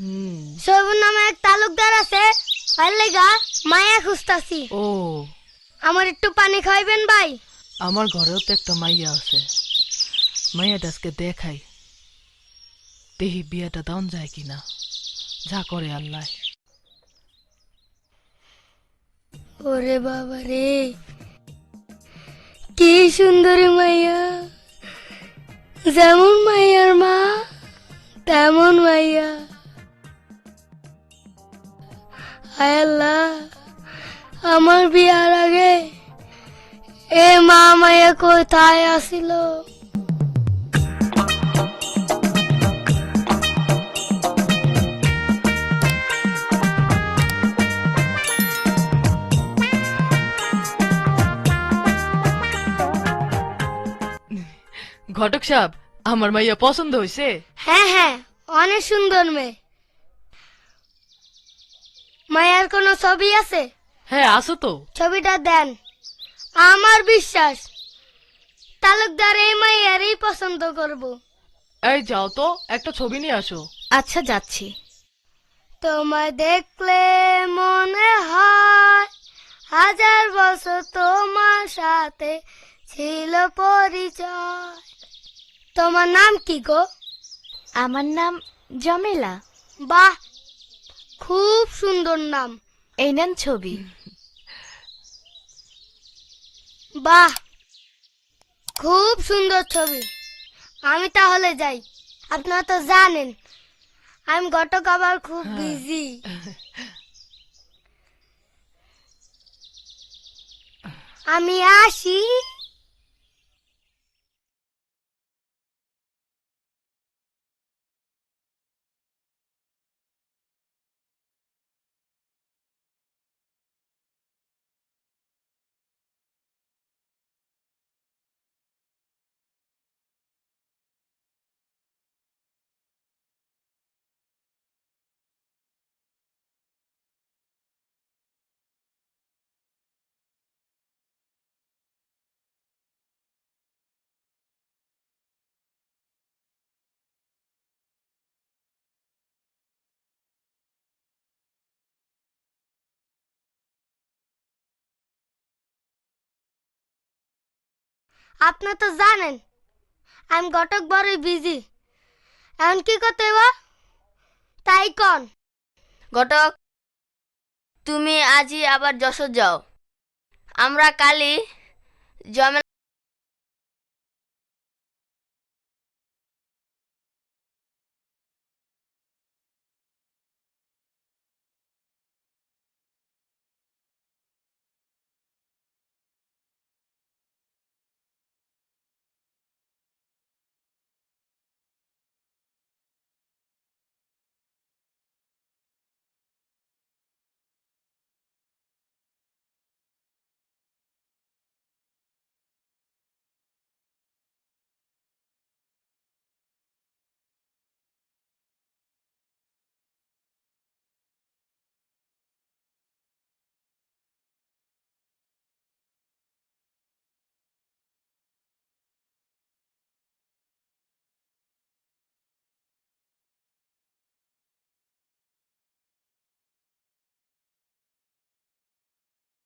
হুম। নামে এক তালুকদার আছে আর লেগা মায়া খুঁজতাছি। ও। আমার একটু পানি খাইবেন ভাই? আমার ঘরেও তো একটা মাইয়া আছে। আজকে দেখাই। দেহি বিয়েটা যায় কিনা। যা করে আল্লাহ। ওরে বাবা রে। কি সুন্দরী মাইয়া। যেমন মাইয়ার হায় আল্লাহ আমার বিয়ার আগে এ মা মাইয়া কোথায় আসিল? ঘটক সাহেব আমার মাইয়া পছন্দ হয়েছে হ্যাঁ হ্যাঁ অনেক সুন্দর মেয়ে। মায়ার কোনো ছবি আছে? হ্যাঁ আসো তো। ছবিটা দেন। আমার বিশ্বাস তালুকদার এই মাইয়ারই পছন্দ করব। এই যাও তো একটা ছবি নিয়ে আসো। আচ্ছা যাচ্ছি। তোমায় দেখলে মনে হয় হাজার বছর তোমার সাথে ছিল পরিচয়। তোমার নাম কি গো? আমার নাম জমেলা। বাহ খুব সুন্দর নাম। এই নেন ছবি। বাহ খুব সুন্দর ছবি। আমি তাহলে যাই। আপনারা তো জানেন আমি আবার খুব বিজি আমি আসি। আপনি তো জানেন, আমি ঘটক বড়ই বিজি এখন কি করতে? তাই কন। ঘটক তুমি আজই আবার যশোর যাও। আমরা কালি জমে